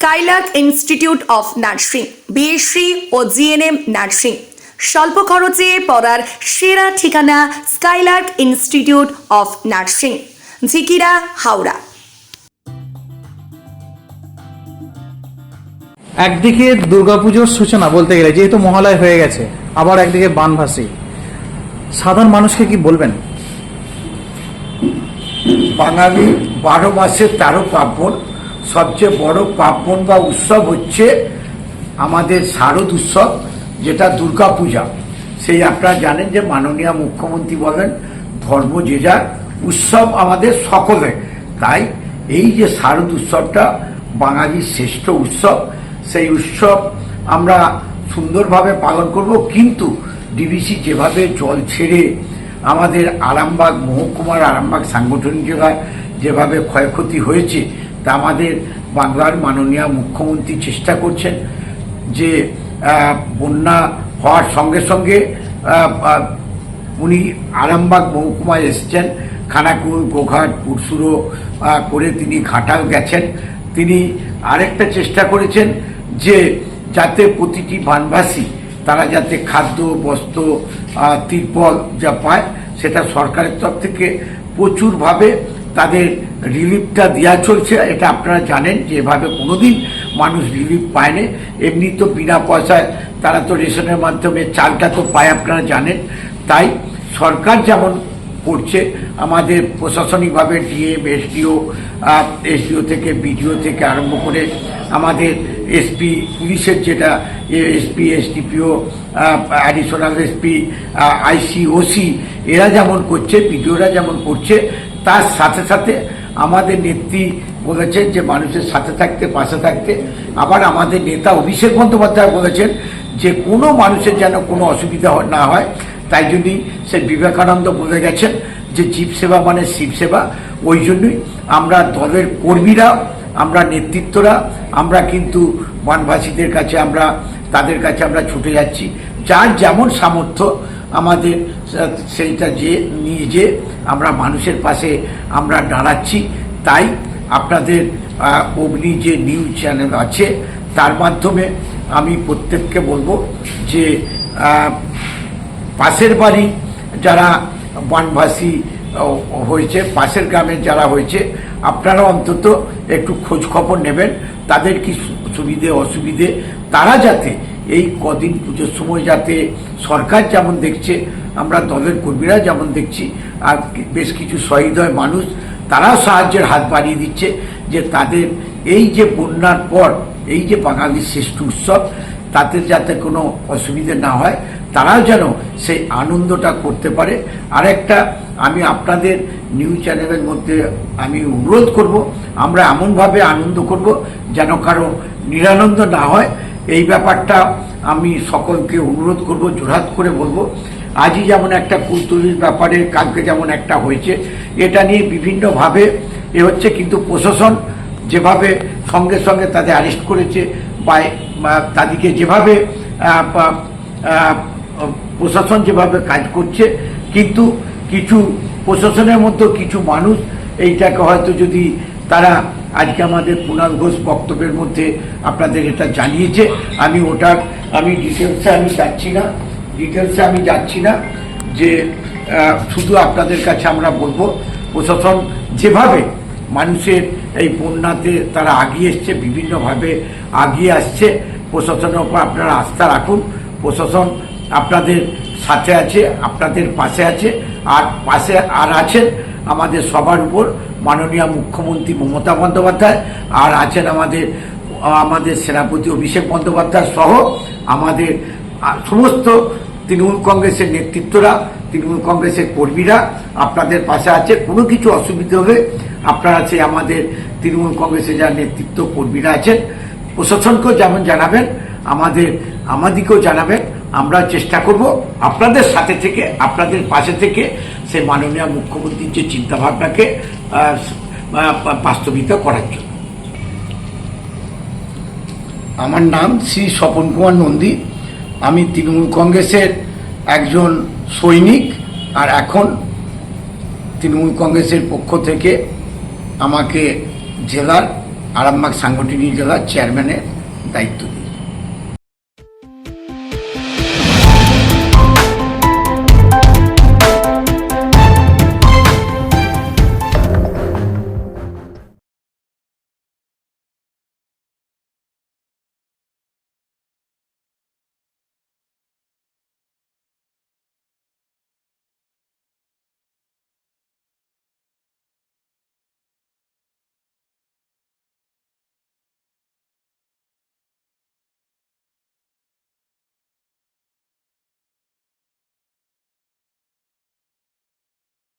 Skylark institute of nursing BSc O GNM nursing স্বল্প খরচে পড়ার সেরা ঠিকানা Skylark institute of nursing Jhikira Howrah. একদিকে দুর্গাপুজোর সূচনা বলতে গেলে যেহেতু মহালয় হয়ে গেছে আবার একদিকে বানভাসি। সাধারণ মানুষকে কি বলবেন? বাঙালি বারো মাসে তেরো পার্বণ সবচেয়ে বড় পার্বণ বা উৎসব হচ্ছে আমাদের শারদ উৎসব, যেটা দুর্গা পূজা সেই আপনারা জানেন যে মাননীয় মুখ্যমন্ত্রী বলেন, ধর্ম যে যার, উৎসব আমাদের সকলে তাই এই যে শারদ উৎসবটা বাঙালির শ্রেষ্ঠ উৎসব, সেই উৎসব আমরা সুন্দরভাবে পালন করব। কিন্তু ডিবিসি যেভাবে জল ছেড়ে আমাদের আরামবাগ, মহকুমার আরামবাগ সাংগঠনিক জেলায় যেভাবে ক্ষয়ক্ষতি হয়েছে তা আমাদের বাংলার মাননীয় মুখ্যমন্ত্রী চেষ্টা করছেন যে বন্যা হওয়ার সঙ্গে সঙ্গে উনি আরামবাগ মহকুমায় এসছেন। খানাকুল, গোঘাট, পুরসুরো করে তিনি ঘাটাল গেছেন। তিনি আরেকটা চেষ্টা করেছেন যে, যাতে প্রতিটি বানবাসী, তারা যাতে খাদ্য, বস্ত্র তিরপল যা পায়, সেটা সরকারের তরফ থেকে প্রচুরভাবে তাদের রিলিফটা দেওয়া চলছে, এটা আপনারা জানেন যে এভাবে কোনোদিন মানুষ রিলিফ পায় না এমনি তো বিনা পয়সায় তারা তো রেশনের মাধ্যমে চালটা তো পায়, আপনারা জানেন। তাই সরকার যেমন করছে, আমাদের প্রশাসনিকভাবে ডিএম, এসডিও এসডিও থেকে, বিডিও থেকে আরম্ভ করে আমাদের এসপি, পুলিশের যেটা SP, SDPO additional SP IC, OC, এরা যেমন করছে, বিডিওরা যেমন করছে তার সাথে সাথে আমাদের নেত্রী বলেছেন যে মানুষের সাথে থাকতে, পাশে থাকতে। আবার আমাদের নেতা অভিষেক বন্দ্যোপাধ্যায় বলেছেন যে কোনো মানুষের যেন কোনো অসুবিধা না হয়, তাই জন্যই সে বিবেকানন্দ বলে গেছেন যে জীব সেবা মানে শিব সেবা। ওই জন্যই আমরা দলের কর্মীরা, আমরা নেতৃত্বরা, আমরা কিন্তু বনবাসীদের কাছে, আমরা তাদের কাছে আমরা ছুটে যাচ্ছি। যার যেমন সামর্থ্য আমাদের সেইটা যে নিয়ে যে আমরা মানুষের পাশে আমরা দাঁড়াচ্ছি, তাই আপনাদের অগ্নি যে নিউজ চ্যানেল আছে, তার মাধ্যমে আমি প্রত্যেককে বলব যে পাশের বাড়ি যারা বনবাসী হয়েছে, পাশের গ্রামে যারা হয়েছে, আপনারা অন্তত একটু খোঁজ খবর নেবেন, তাদের কি সুবিধে, অসুবিধে, তারা যাতে এই কদিন পুজোর সময় যাতে সরকার যেমন দেখছে, আমরা দলের কর্মীরা যেমন দেখছি, আর বেশ কিছু সহৃদয় মানুষ, তারাও সাহায্যের হাত বাড়িয়ে দিচ্ছে যে তাদের এই যে বন্যার পর, এই যে বাঙালির শ্রেষ্ঠ উৎসব, তাতে যাতে কোনো অসুবিধে না হয়, তারাও যেন সেই আনন্দটা করতে পারে। আরেকটা, আমি আপনাদের নিউজ চ্যানেলের মধ্যে আমি অনুরোধ করব, আমরা এমনভাবে আনন্দ করব যেন কারও নিরানন্দ না হয়। এই ব্যাপারটা আমি সকলকে অনুরোধ করব, জোরহাত করে বলব। আজই যেমন একটা কুলতুলির ব্যাপারে, কালকে যেমন একটা হয়েছে, এটা নিয়ে বিভিন্নভাবে এ হচ্ছে কিন্তু প্রশাসন যেভাবে সঙ্গে সঙ্গে তাদের অ্যারেস্ট করেছে বা তাদেরকে যেভাবে প্রশাসন যেভাবে কাজ করছে, কিন্তু কিছু প্রশাসনের মধ্যে কিছু মানুষ এইটাকে হয়তো যদি তারা আজকে আমাদের কুণাল ঘোষ বক্তব্যের মধ্যে আপনাদের এটা জানিয়েছে। আমি ওটার, আমি ডিটেলসে আমি যাচ্ছি না ডিটেলসে আমি যাচ্ছি না যে শুধু আপনাদের কাছে আমরা বলব, প্রশাসন যেভাবে মানুষের এই বন্যাতে তারা আগিয়ে এসছে, বিভিন্নভাবে আগিয়ে আসছে, প্রশাসনের ওপর আপনারা আস্থা রাখুন। প্রশাসন আপনাদের সাথে আছে, আপনাদের পাশে আছে, আর পাশে আর আছেন। আমাদের সবার উপর মাননীয় মুখ্যমন্ত্রী মমতা বন্দ্যোপাধ্যায় আর আছেন আমাদের আমাদের সেনাপতি অভিষেক বন্দ্যোপাধ্যায় সহ আমাদের সমস্ত তৃণমূল কংগ্রেসের নেতৃত্বরা, তৃণমূল কংগ্রেসের কর্মীরা আপনাদের পাশে আছে। কোনো কিছু অসুবিধা হলে আপনারা সেই আমাদের তৃণমূল কংগ্রেসের যারা নেতৃত্ব কর্মীরা আছেন, প্রশাসনকেও যেমন জানাবেন, আমাদের, আমাদিকেও জানাবেন, আমরা চেষ্টা করব আপনাদের সাথে থেকে, আপনাদের পাশে থেকে সেই মাননীয় মুখ্যমন্ত্রীর যে চিন্তাভাবনাকে বাস্তবিত করার জন্য। আমার নাম শ্রী স্বপন কুমার নন্দী। আমি তৃণমূল কংগ্রেসের একজন সৈনিক আর এখন তৃণমূল কংগ্রেসের পক্ষ থেকে আমাকে জেলার আরামবাগ সাংগঠনিক জেলার চেয়ারম্যানের দায়িত্ব